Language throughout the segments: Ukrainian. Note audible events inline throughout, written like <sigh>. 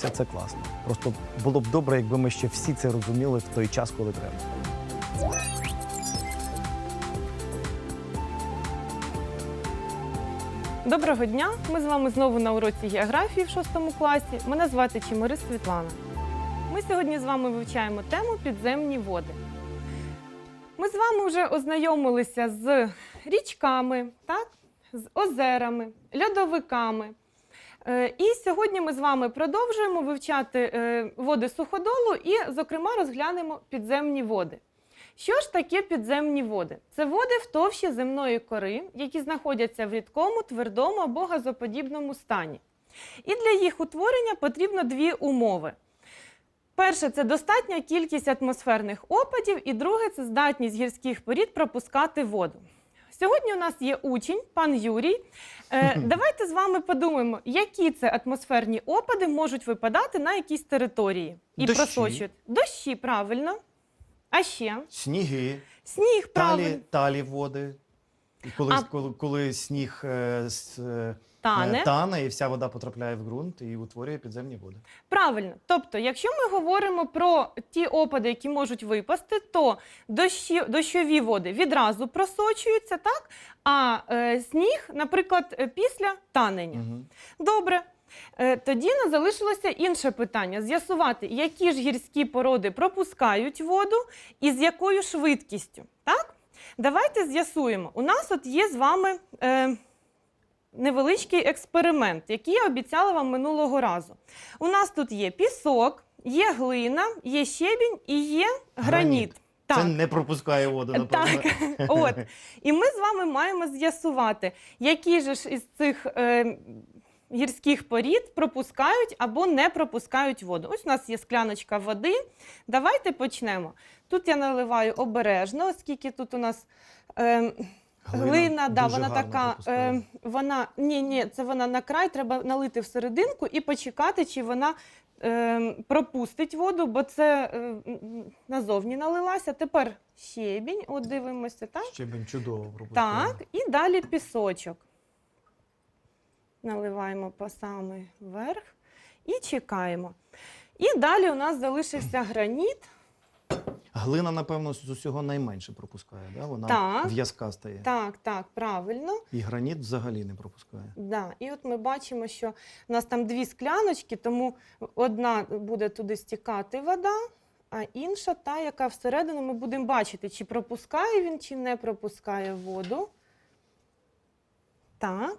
Вчитися це класно. Просто було б добре, якби ми ще всі це розуміли в той час, коли треба. Доброго дня! Ми з вами знову на уроці географії в 6 класі. Мене звати Чимирис Світлана. Ми сьогодні з вами вивчаємо тему підземні води. Ми з вами вже ознайомилися з річками, так? з озерами, льодовиками. Е, І сьогодні ми з вами продовжуємо вивчати е, води суходолу і, зокрема, розглянемо підземні води. Що ж таке підземні води? Це води в товщі земної кори, які знаходяться в рідкому, твердому або газоподібному стані. І для їх утворення потрібно дві умови. Перше це достатня кількість атмосферних опадів, і друге це здатність гірських порід пропускати воду. Сьогодні у нас є учень, пан Юрій. Е, давайте з вами подумаємо, які це атмосферні опади можуть випадати на якійсь території і Дощі. просочують. Дощі, правильно. А ще Сніги, сніг, правильно. талі, талі води. І коли, А- коли, коли сніг е, с- е, Тане. е, тане, і вся вода потрапляє в ґрунт і утворює підземні води. Правильно. Тобто, якщо ми говоримо про ті опади, які можуть випасти, то дощі, дощові води відразу просочуються, так? А е, сніг, наприклад, е, після танення. Угу. Добре. Е, Тоді нас залишилося інше питання: з'ясувати, які ж гірські породи пропускають воду і з якою швидкістю. Так? Давайте з'ясуємо. У нас от є з вами е, невеличкий експеримент, який я обіцяла вам минулого разу. У нас тут є пісок, є глина, є щебінь і є граніт. Граніт. Так. Це не пропускає воду, напевно. Так, <laughs> от. І ми з вами маємо з'ясувати, які ж із цих е, гірських порід пропускають або не пропускають воду. Ось у нас є скляночка води. Давайте почнемо. Тут я наливаю обережно, оскільки тут у нас. Е, Глина, да, вона така, е, вона ні, ні, це вона на край, треба налити всерединку і почекати, чи вона е, пропустить воду, бо це е, назовні налилася. Тепер щебінь, от дивимося, так? Щебень чудово пропускає. Так, і далі пісочок. Наливаємо по самий верх і чекаємо. І далі у нас залишився граніт. Глина, напевно, з усього найменше пропускає. Да? Вона Так. в'язка стає. Так, так, правильно. І граніт взагалі не пропускає. Да. І от ми бачимо, що у нас там дві скляночки, тому одна буде туди стікати вода, а інша та, яка всередину ми будемо бачити, чи пропускає він, чи не пропускає воду. Так.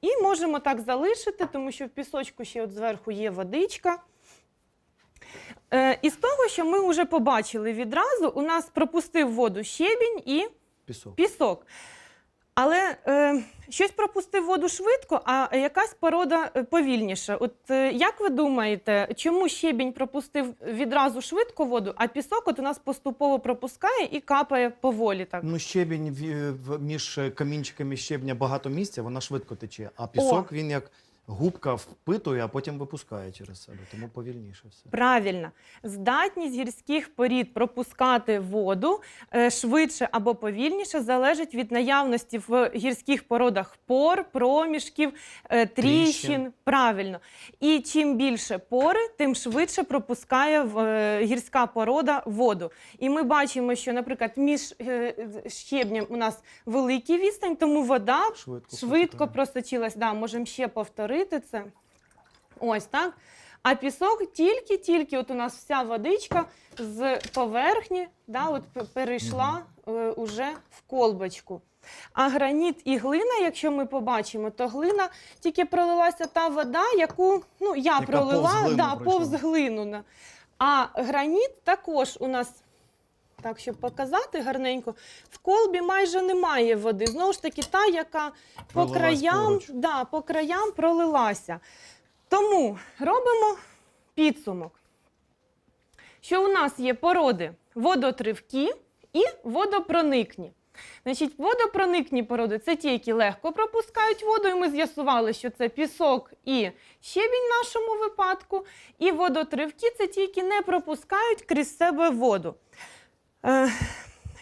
І можемо так залишити, тому що в пісочку ще от зверху є водичка. Е, із того, що ми вже побачили відразу, у нас пропустив воду щебінь і Пісок. пісок. Але е, щось пропустив воду швидко, а якась порода е, повільніше. От е, як ви думаєте, чому щебінь пропустив відразу швидко воду, а пісок от у нас поступово пропускає і капає поволі так? Ну, щебінь в- в- між камінчиками щебня багато місця, вона швидко тече. А пісок він як губка впитує, а потім випускає через себе, тому повільніше все. Правильно, здатність гірських порід пропускати воду е, швидше або повільніше залежить від наявності в гірських породах пор, проміжків, е, тріщин. Тріщин. Правильно. І чим більше пори, тим швидше пропускає е, гірська порода воду. І ми бачимо, що, наприклад, між щебнем у нас великий відстань, тому вода Швидко. швидко просочилась. Да, можемо ще повторити це. Ось так. А пісок тільки-тільки, от у нас вся водичка з поверхні, да, от перейшла е, уже в колбочку. А граніт і глина, якщо ми побачимо, то глина тільки пролилася та вода, яку ну, я Яка пролила повз глину да, пройшла. повз глину. А граніт також у нас, так, щоб показати гарненько, в колбі майже немає води. Знову ж таки, та, яка по Пролилась краям, поруч. да, по краям пролилася. Тому робимо підсумок, що у нас є породи водотривкі і водопроникні. Значить, водопроникні породи це ті, які легко пропускають воду, і ми з'ясували, що це пісок і щебінь в нашому випадку. І водотривки це ті, які не пропускають крізь себе воду. Е,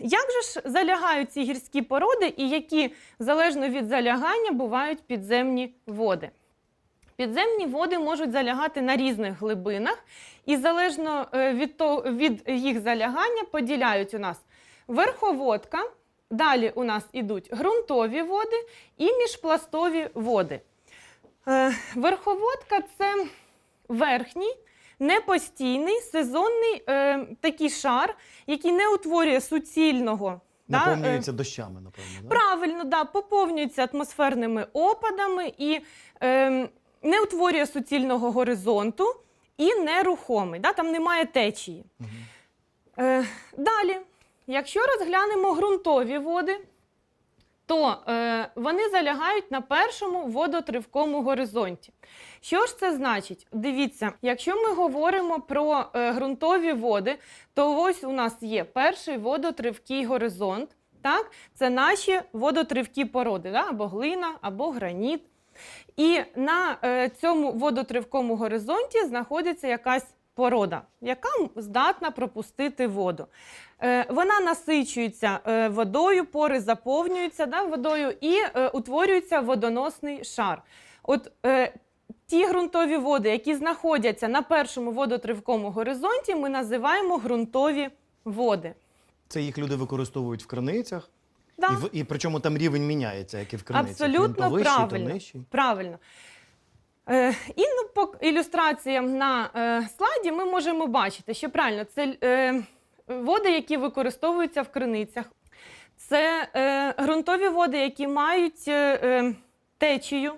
як же ж залягають ці гірські породи, і які залежно від залягання бувають підземні води? Підземні води можуть залягати на різних глибинах, і залежно е, від, того, від їх залягання поділяють у нас верховодка, далі у нас ідуть ґрунтові води і міжпластові води. Е, Верховодка це верхній, непостійний, сезонний е, такий шар, який не утворює суцільного. да, е, дощами, напевно. Да? Правильно, да, поповнюється атмосферними опадами і е, не утворює суцільного горизонту і нерухомий. Да, там немає течії. Мгм. Е, далі, якщо розглянемо ґрунтові води, то е, вони залягають на першому водотривкому горизонті. Що ж це значить? Дивіться, якщо ми говоримо про е, ґрунтові води, то ось у нас є перший водотривкий горизонт. Так? Це наші водотривкі породи, да? або глина, або граніт. І на е, цьому водотривкому горизонті знаходиться якась порода, яка здатна пропустити воду. Е, вона насичується е, водою, пори заповнюються да, водою і е, утворюється водоносний шар. От е, ті ґрунтові води, які знаходяться на першому водотривкому горизонті, ми називаємо ґрунтові води. Це їх люди використовують в криницях, Да. і, в, і причому там рівень міняється, як і в криницях. Абсолютно вищий, правильно. нижчий. Правильно. Е, і ну, по ілюстраціям на е, слайді ми можемо бачити, що правильно це е, води, які використовуються в криницях. Це е, ґрунтові води, які мають е, е, течію.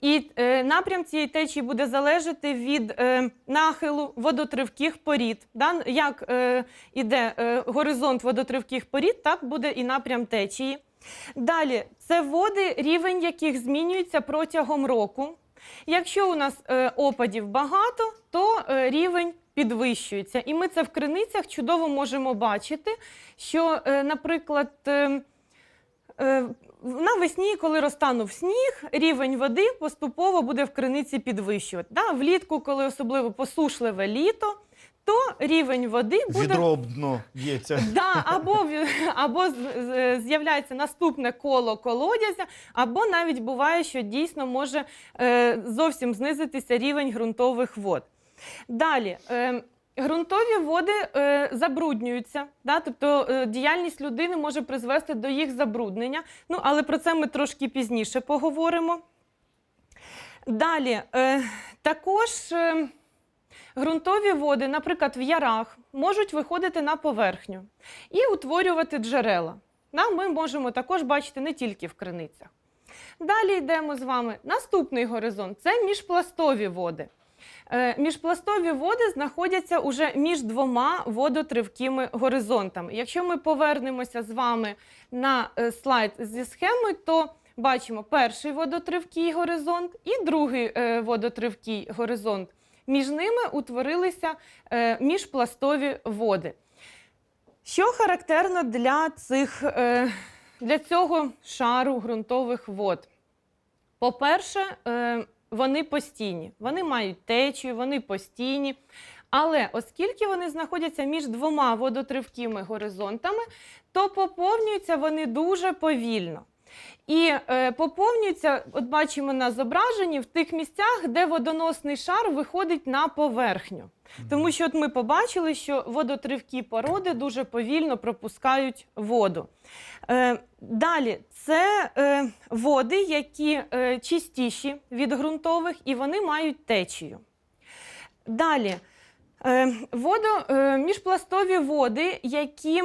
І е, напрям цієї течії буде залежати від е, нахилу водотривких порід. Да? Як е, іде е, горизонт водотривких порід, так буде і напрям течії. Далі це води, рівень яких змінюється протягом року. Якщо у нас е, опадів багато, то е, рівень підвищується. І ми це в криницях чудово можемо бачити, що, е, наприклад, е, е, навесні, коли розтанув сніг, рівень води поступово буде в криниці підвищувати. Да? Влітку, коли особливо посушливе літо, то рівень води буде Відробно б'ється. Да, або, або з'являється наступне коло колодязя, або навіть буває, що дійсно може зовсім знизитися рівень ґрунтових вод. Далі. Е, Ґрунтові води е, забруднюються, да? тобто е, діяльність людини може призвести до їх забруднення. Ну, але про це ми трошки пізніше поговоримо. Далі, е, також е, ґрунтові води, наприклад, в ярах, можуть виходити на поверхню і утворювати джерела. Да, ми можемо також бачити не тільки в криницях. Далі йдемо з вами. Наступний горизонт це міжпластові води. Е, Міжпластові води знаходяться уже між двома водотривкими горизонтами. Якщо ми повернемося з вами на е, слайд зі схеми, то бачимо перший водотривкий горизонт і другий е, водотривкий горизонт. Між ними утворилися міжпластові води. Що характерно для, цих, для цього шару ґрунтових вод? По-перше, вони постійні, вони мають течію, вони постійні. Але оскільки вони знаходяться між двома водотривкими горизонтами, то поповнюються вони дуже повільно. І е, поповнюються, от бачимо на зображенні, в тих місцях, де водоносний шар виходить на поверхню. Тому що от ми побачили, що водотривкі породи дуже повільно пропускають воду. Е, далі, це е, води, які е, чистіші від ґрунтових, і вони мають течію. Далі, е, водо, е, міжпластові води, які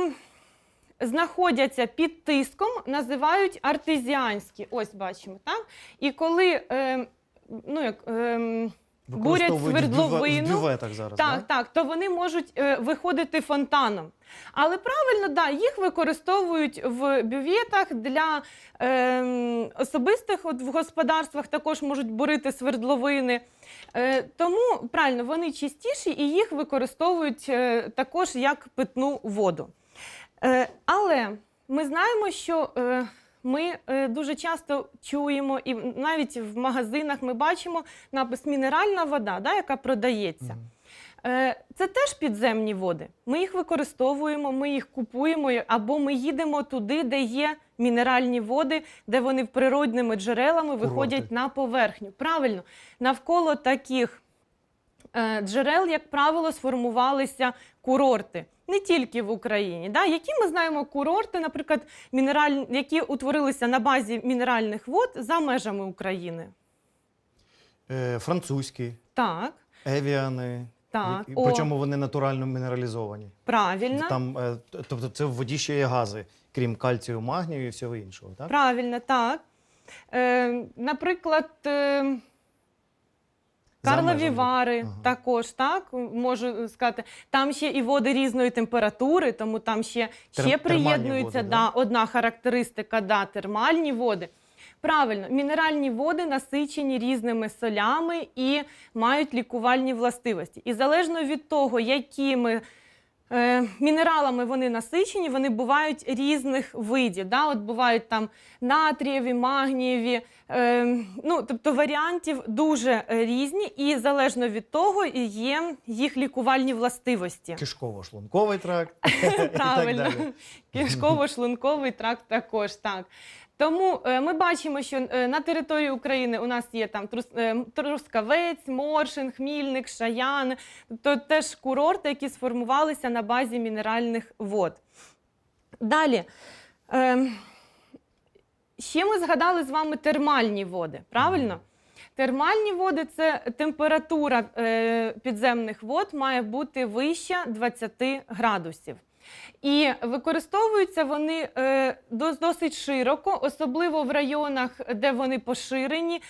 знаходяться під тиском, називають артезіанські. Ось бачимо, так? І коли е, ну, як, е, бурять в бюве- свердловину. Зараз. так, да? так, то вони можуть е, виходити фонтаном. Але правильно, да, їх використовують в бюветах для е, особистих от, в господарствах, також можуть бурити свердловини. Е, тому правильно, вони чистіші і їх використовують е, також як питну воду. Е, але ми знаємо, що е, ми е, дуже часто чуємо, і навіть в магазинах ми бачимо напис мінеральна вода, да, яка продається. Це теж підземні води. Ми їх використовуємо, ми їх купуємо, або ми їдемо туди, де є мінеральні води, де вони природними джерелами виходять на поверхню. Правильно, навколо таких джерел, як правило, сформувалися курорти. Не тільки в Україні. Да? Які ми знаємо курорти, наприклад, мінераль... які утворилися на базі мінеральних вод за межами України? Е, французькі, Так, евіани. так. і- Причому вони натурально мінералізовані. правильно. Там, е, тобто це в воді ще є гази, крім кальцію, магнію і всього іншого. Так? Правильно, так. Е, наприклад, е, Карлові межами. Вари Ага. також, так, можу сказати. Там ще і води різної температури, тому там ще, Тер- ще приєднується води, да, да? одна характеристика да, термальні води. Правильно, мінеральні води насичені різними солями і мають лікувальні властивості. І залежно від того, якими е, мінералами вони насичені, вони бувають різних видів. Да? От бувають там натрієві, магнієві, е, ну, тобто варіантів дуже е, різні, і залежно від того є їх лікувальні властивості. Кишково-шлунковий тракт. <laughs> Правильно. Кишково-шлунковий тракт також так. Тому е, ми бачимо, що е, на території України у нас є там е, Трускавець, Моршин, Хмільник, Шаян, тобто теж курорти, які сформувалися на базі мінеральних вод. Далі. Е, ще ми згадали з вами термальні води, правильно? Термальні води це температура підземних вод має бути вища 20 градусів. І використовуються вони е, досить широко, особливо в районах, де вони поширені,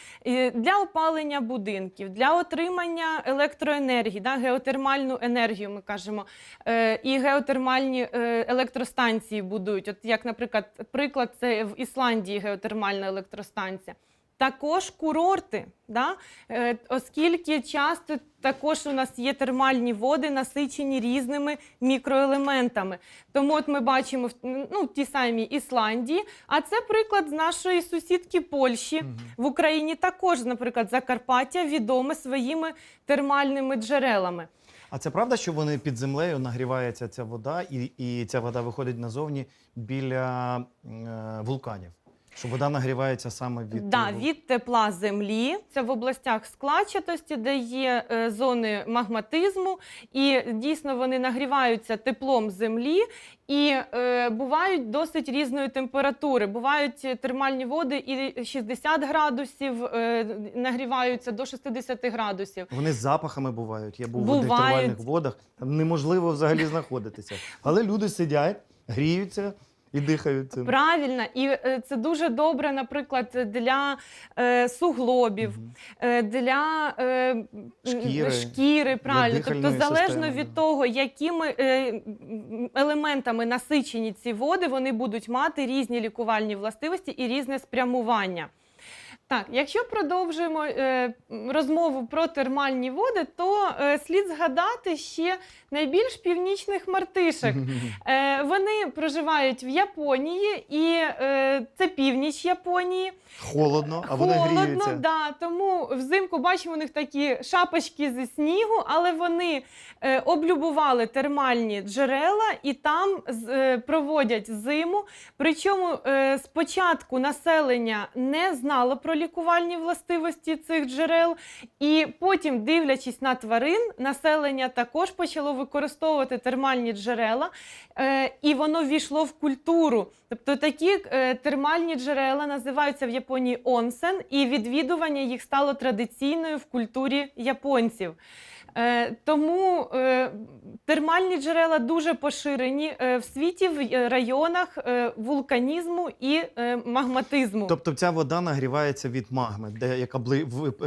для опалення будинків, для отримання електроенергії, да, геотермальну енергію, ми кажемо, е, і геотермальні е, електростанції будують. От як, наприклад, приклад, це в Ісландії геотермальна електростанція. Також курорти, да? е, оскільки часто також у нас є термальні води, насичені різними мікроелементами. Тому от ми бачимо ну, в тій самій Ісландії, а це приклад з нашої сусідки Польщі. В Україні також, наприклад, Закарпаття відоме своїми термальними джерелами. А це правда, що вони під землею нагрівається ця вода, і, і ця вода виходить назовні біля е, вулканів? Що вода нагрівається саме від Да, від тепла землі. Це в областях складчатості, де є е, зони магматизму, і дійсно вони нагріваються теплом землі і е, бувають досить різної температури. Бувають термальні води і 60 градусів е, нагріваються до 60 градусів. Вони з запахами бувають. Я був в Бувають. одних термальних водах. Там неможливо взагалі знаходитися. Але люди сидять, гріються і дихають цим. Правильно, і е, це дуже добре, наприклад, для е, суглобів, е, для е, Шкіри, шкіри правильно. Тобто, залежно системи, від да. того, якими е, елементами насичені ці води, вони будуть мати різні лікувальні властивості і різне спрямування. Так, якщо продовжуємо е, розмову про термальні води, то е, слід згадати ще найбільш північних мартишок. <laughs> Е, вони проживають в Японії, і е, це північ Японії. Холодно, а вони Холодно, гріються. да, тому взимку бачимо у них такі шапочки зі снігу, але вони е, облюбували термальні джерела і там е, проводять зиму. Причому е, спочатку населення не знало про лікувальні властивості цих джерел, і потім, дивлячись на тварин, населення також почало використовувати термальні джерела, е, і воно ввійшло в культуру. Тобто такі е, термальні джерела називаються в Японії онсен, і відвідування їх стало традиційною в культурі японців. Е, тому е, термальні джерела дуже поширені е, в світі в районах вулканізму і магматизму. Тобто ця вода нагрівається від магми, де, яка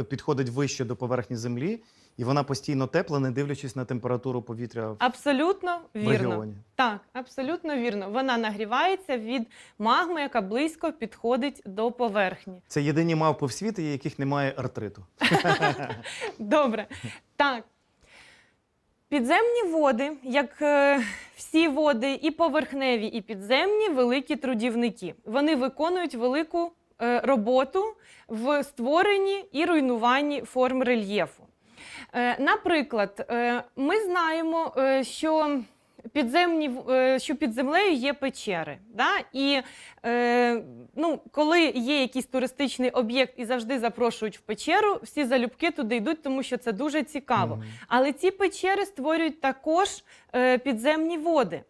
підходить вище до поверхні землі, і вона постійно тепла, не дивлячись на температуру повітря в, Абсолютно в вірно. регіоні. Так, абсолютно вірно. Вона нагрівається від магми, яка близько підходить до поверхні. Це єдині мавпи в світі, яких немає артриту. <laughs> Добре. Так. Підземні води, як е, всі води, і поверхневі, і підземні, великі трудівники. Вони виконують велику е, роботу в створенні і руйнуванні форм рельєфу. Е, Наприклад, ми знаємо, що підземні е, що під землею є печери. Да? І е, ну, коли є якийсь туристичний об'єкт і завжди запрошують в печеру, всі залюбки туди йдуть, тому що це дуже цікаво. Мгм. Але ці печери створюють також е, підземні води.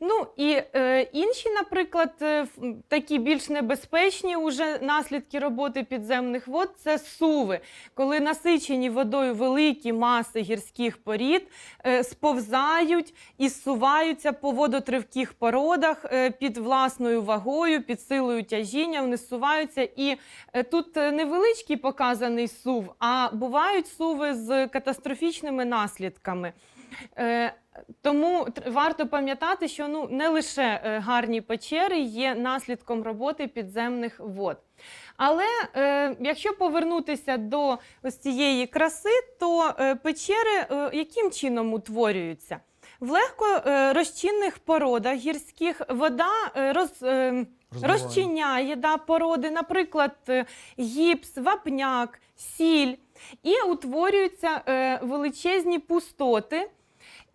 Ну і е, інші, наприклад, е, такі більш небезпечні уже наслідки роботи підземних вод це суви, коли насичені водою великі маси гірських порід е, сповзають і зсуваються по водотривких породах е, під власною вагою, під силою тяжіння, вони зсуваються. І е, тут е, невеличкий показаний сув, а бувають суви з катастрофічними наслідками. Е, Тому варто пам'ятати, що ну не лише е, гарні печери є наслідком роботи підземних вод. Але е, якщо повернутися до ось цієї краси, то е, печери е, яким чином утворюються? В легко е, розчинних породах гірських вода е, роз, е, розчиняє да, породи, наприклад, е, гіпс, вапняк, сіль, і утворюються е, величезні пустоти.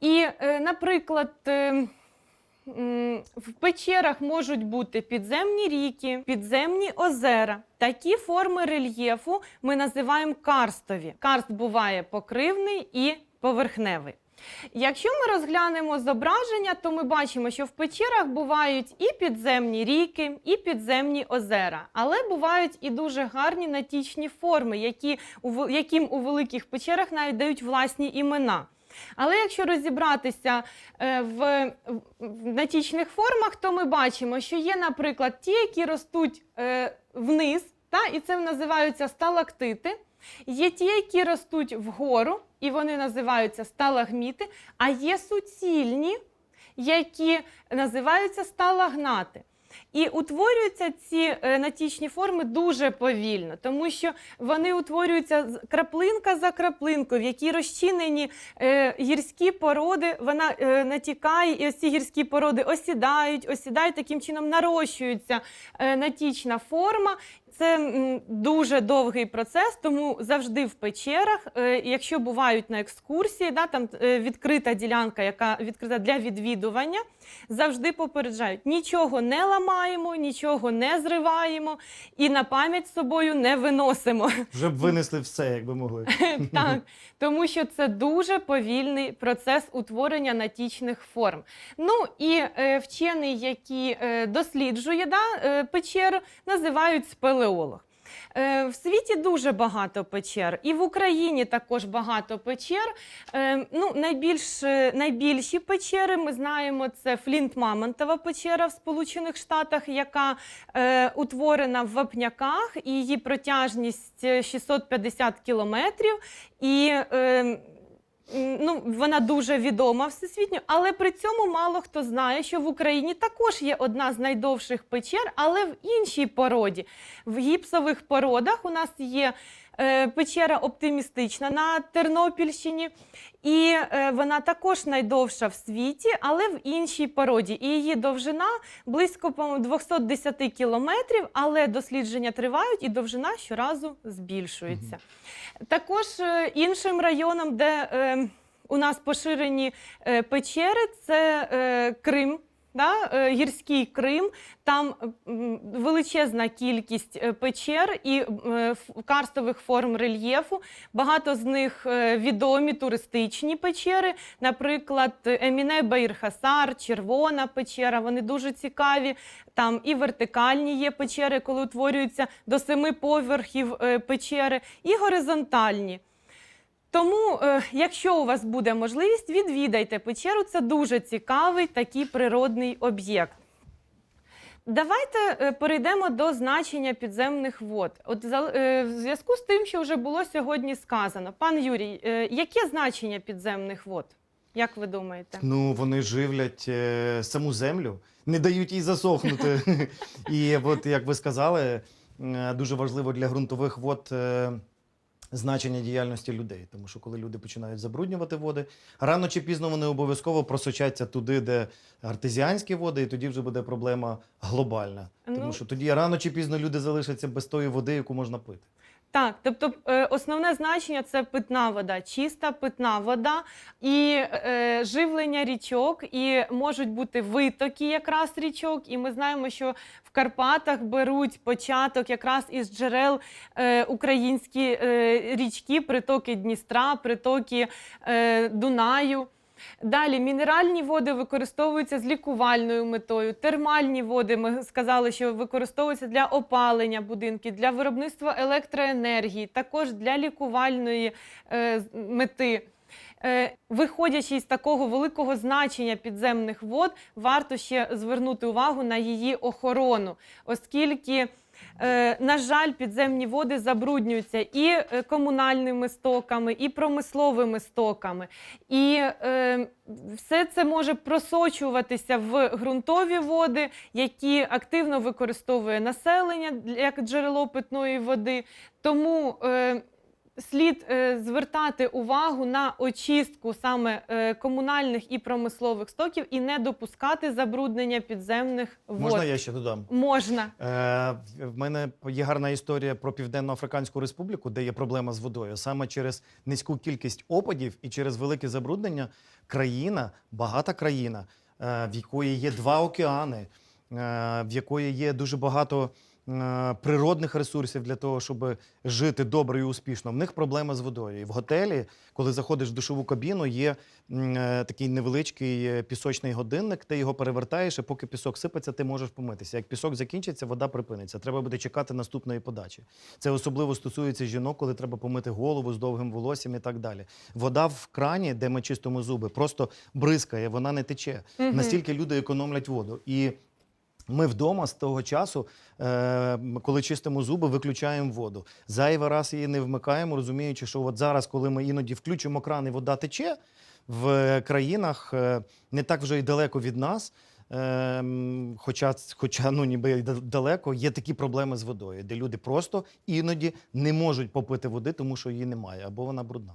І, е, наприклад, е, в печерах можуть бути підземні ріки, підземні озера. Такі форми рельєфу ми називаємо карстові. Карст буває покривний і поверхневий. Якщо ми розглянемо зображення, то ми бачимо, що в печерах бувають і підземні ріки, і підземні озера, але бувають і дуже гарні натічні форми, які, яким у великих печерах навіть дають власні імена. Але якщо розібратися е, в, натічних формах, то ми бачимо, що є, наприклад, ті, які ростуть е, вниз, та, і це називаються сталактити. Є ті, які ростуть вгору, і вони називаються сталагміти, а є суцільні, які називаються сталагнати. І утворюються ці е, натічні форми дуже повільно, тому що вони утворюються краплинка за краплинкою, в якій розчинені е, гірські породи, вона е, натікає, і ось ці гірські породи осідають, осідають, таким чином нарощується натічна форма. Це дуже довгий процес, тому завжди в печерах, е, якщо бувають на екскурсії, да, там е, відкрита ділянка, яка відкрита для відвідування, завжди попереджають: нічого не ламаємо, нічого не зриваємо і на пам'ять з собою не виносимо. <laughs> Вже б винесли все, якби могли. <laughs> Так, <laughs> тому що це дуже повільний процес утворення натічних форм. Ну і е, вчений, який досліджує да, печеру, називають спелеолог. Е, В світі дуже багато печер, і в Україні також багато печер. Е, Ну, найбільш, е, найбільші печери ми знаємо, це Флінт-Мамонтова печера в Сполучених Штатах, яка утворена в вапняках, і її протяжність е, 650 кілометрів. І е, м, ну, вона дуже відома всесвітньо, але при цьому мало хто знає, що в Україні також є одна з найдовших печер, але в іншій породі. В гіпсових породах у нас є печера оптимістична на Тернопільщині, і е, вона також найдовша в світі, але в іншій породі. І її довжина близько 210 кілометрів, але дослідження тривають і довжина щоразу збільшується. Також е, іншим районом, де е, у нас поширені е, печери, це е, Крим. Да, е, гірський Крим, там величезна кількість е, печер і е, карстових форм рельєфу. Багато з них відомі туристичні печери, наприклад, Еміне Баїрхасар, Червона печера. Вони дуже цікаві. Там і вертикальні є печери, коли утворюються до семи поверхів печери, і горизонтальні. Тому, е, якщо у вас буде можливість, відвідайте печеру. Це дуже цікавий такий природний об'єкт. Давайте е, перейдемо до значення підземних вод. От е, в зв'язку з тим, що вже було сьогодні сказано, пан Юрій, яке значення підземних вод? Як ви думаєте? Ну, вони живлять саму землю, не дають їй засохнути. <laughs> І от, як ви сказали, дуже важливо для ґрунтових вод значення діяльності людей. Тому що коли люди починають забруднювати води, рано чи пізно вони обов'язково просочаться туди, де артезіанські води, і тоді вже буде проблема глобальна. Ну. Тому що тоді рано чи пізно люди залишаться без тої води, яку можна пити. Так, тобто е, основне значення це питна вода, чиста питна вода і е, живлення річок, і можуть бути витоки якраз річок. І ми знаємо, що в Карпатах беруть початок якраз із джерел е, українські е, річки, притоки Дністра, притоки е, Дунаю. Далі мінеральні води використовуються з лікувальною метою. Термальні води ми сказали, що використовуються для опалення будинків, для виробництва електроенергії, також для лікувальної е, мети. Е, Виходячи з такого великого значення підземних вод, варто ще звернути увагу на її охорону, оскільки. Е, На жаль, підземні води забруднюються і е, комунальними стоками, і промисловими стоками. І е, все це може просочуватися в ґрунтові води, які активно використовує населення як джерело питної води. Тому слід е, звертати увагу на очистку саме е, комунальних і промислових стоків і не допускати забруднення підземних вод. Можна я ще додам? Можна. Е, в мене є гарна історія про Південно-Африканську Республіку, де є проблема з водою. Саме через низьку кількість опадів і через велике забруднення країна, багата країна, е, в якої є два океани, в якої є дуже багато. Е, Природних ресурсів для того, щоб жити добре і успішно. В них проблема з водою. І в готелі, коли заходиш в душову кабіну, є е, такий невеличкий е, пісочний годинник, ти його перевертаєш, і поки пісок сипеться, ти можеш помитися. Як пісок закінчиться, вода припиниться. Треба буде чекати наступної подачі. Це особливо стосується жінок, коли треба помити голову з довгим волоссям і так далі. Вода в крані, де ми чистимо зуби, просто бризкає, вона не тече. Настільки люди економлять воду. І ми вдома з того часу, е, коли чистимо зуби, виключаємо воду. Зайвий раз її не вмикаємо, розуміючи, що от зараз, коли ми іноді включимо кран і вода тече, в країнах е, не так вже й далеко від нас. е, Хоча, хоча ну ніби далеко, є такі проблеми з водою, де люди просто іноді не можуть попити води, тому що її немає, або вона брудна.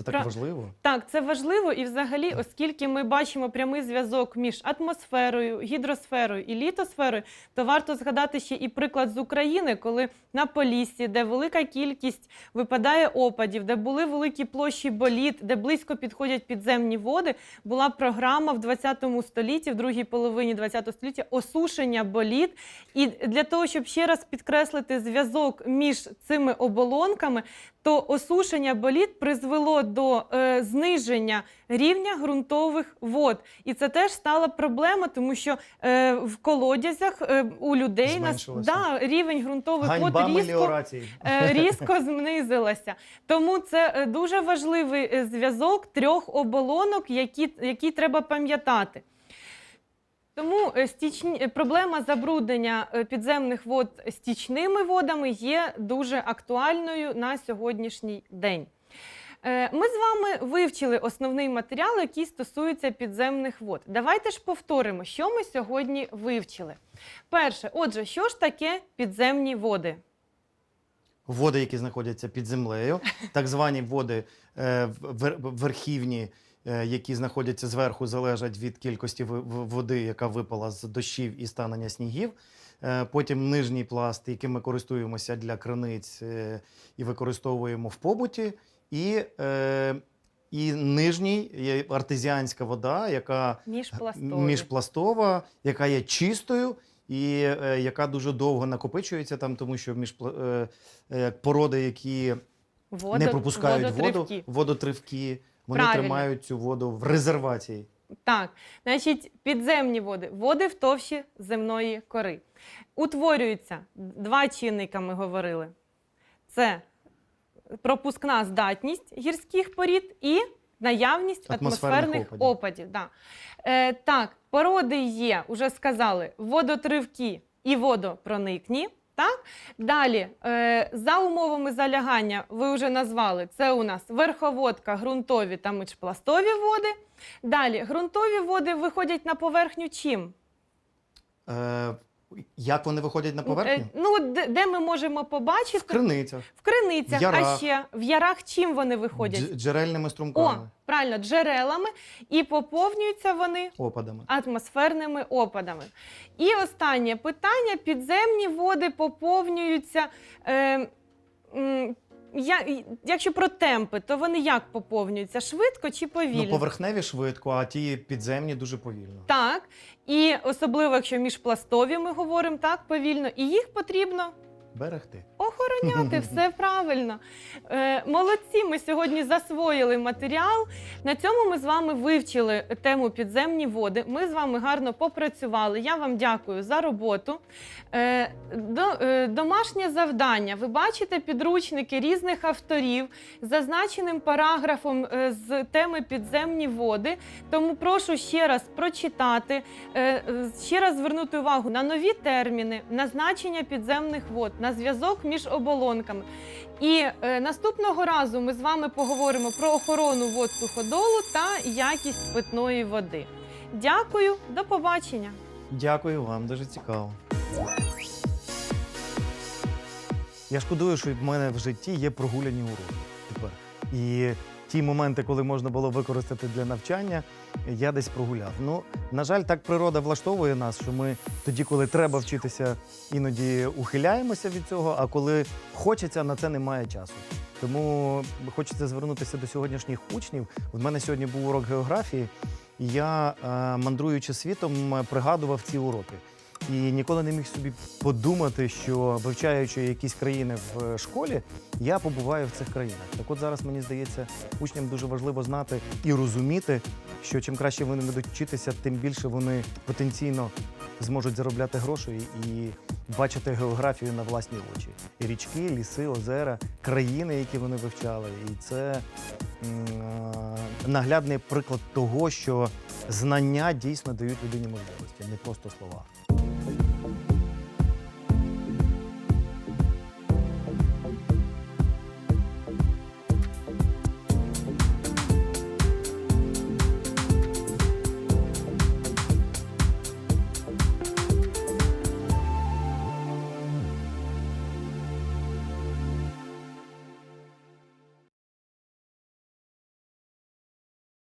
Це так Пра- важливо. Так, це важливо і взагалі, оскільки ми бачимо прямий зв'язок між атмосферою, гідросферою і літосферою, то варто згадати ще і приклад з України, коли на Поліссі, де велика кількість випадає опадів, де були великі площі боліт, де близько підходять підземні води, була програма в 20 столітті, в другій половині 20 століття осушення боліт. І для того, щоб ще раз підкреслити зв'язок між цими оболонками, то осушення боліт призвело до е, зниження рівня ґрунтових вод. І це теж стала проблема, тому що е, в колодязях е, у людей нас да, рівень ґрунтових вод різко, е, різко знизилася. Тому це е, дуже важливий е, зв'язок трьох оболонок, які, які треба пам'ятати. Тому е, стічні, е, проблема забруднення е, підземних вод стічними водами є дуже актуальною на сьогоднішній день. Ми з вами вивчили основний матеріал, який стосується підземних вод. Давайте ж повторимо, що ми сьогодні вивчили. Перше, отже, що ж таке підземні води? води, які знаходяться під землею, так звані води верхівні, які знаходяться зверху, залежать від кількості води, яка випала з дощів і станення снігів. Е, Потім нижній пласт, яким ми користуємося для криниць е, і використовуємо в побуті. І, е, і нижній є артезіанська вода, яка Міжпластові. міжпластова, яка є чистою і е, яка дуже довго накопичується там, тому що між е, е, породи, які Водо- не пропускають воду, водотривки. Вони Правильно. тримають цю воду в резервації. Так, значить, підземні води, води в товщі земної кори. Утворюються два чинника, ми говорили. Це пропускна здатність гірських порід і наявність Атмосферних атмосферних опадів. опадів. да. Е, так, породи є, уже сказали, водотривкі і водопроникні. Так? Далі, е, за умовами залягання, ви вже назвали, це у нас верховодка, ґрунтові та міжпластові води. Далі, ґрунтові води виходять на поверхню чим? Як вони виходять на поверхню? Е, Ну, де, де ми можемо побачити? В криницях, В криницях, В ярах. а ще в ярах чим вони виходять? дж- джерельними О, струмками, правильно, джерелами, і поповнюються вони опадами. атмосферними опадами. І останнє питання: підземні води поповнюються. Е, я, якщо про темпи, то вони як поповнюються? Швидко чи повільно? Ну, поверхневі швидко, а ті підземні дуже повільно. Так. І особливо, якщо міжпластові ми говоримо так повільно, і їх потрібно Берегти. охороняти, <laughs> все правильно. Е, молодці, ми сьогодні засвоїли матеріал. На цьому ми з вами вивчили тему підземні води. Ми з вами гарно попрацювали. Я вам дякую за роботу. Е, до, е, домашнє завдання. Ви бачите підручники різних авторів з зазначеним параграфом е, з теми підземні води. Тому прошу ще раз прочитати, е, ще раз звернути увагу на нові терміни, на значення підземних вод, на зв'язок між оболонками. І е, наступного разу ми з вами поговоримо про охорону вод суходолу та якість питної води. Дякую, до побачення! Дякую вам, дуже цікаво. Я шкодую, що в мене в житті є прогуляні уроки тепер. І ті моменти, коли можна було використати для навчання, я десь прогуляв. Ну, на жаль, так природа влаштовує нас, що ми тоді, коли треба вчитися, іноді ухиляємося від цього, а коли хочеться, на це немає часу. Тому хочеться звернутися до сьогоднішніх учнів. У мене сьогодні був урок географії, і я, е, мандруючи світом, пригадував ці уроки. І ніколи не міг собі подумати, що вивчаючи якісь країни в е, школі, я побуваю в цих країнах. Так от зараз мені здається, учням дуже важливо знати і розуміти, що чим краще вони будуть вчитися, тим більше вони потенційно зможуть заробляти гроші і бачити географію на власні очі. І річки, ліси, озера, країни, які вони вивчали. І це е, наглядний приклад того, що знання дійсно дають людині можливості, не просто слова.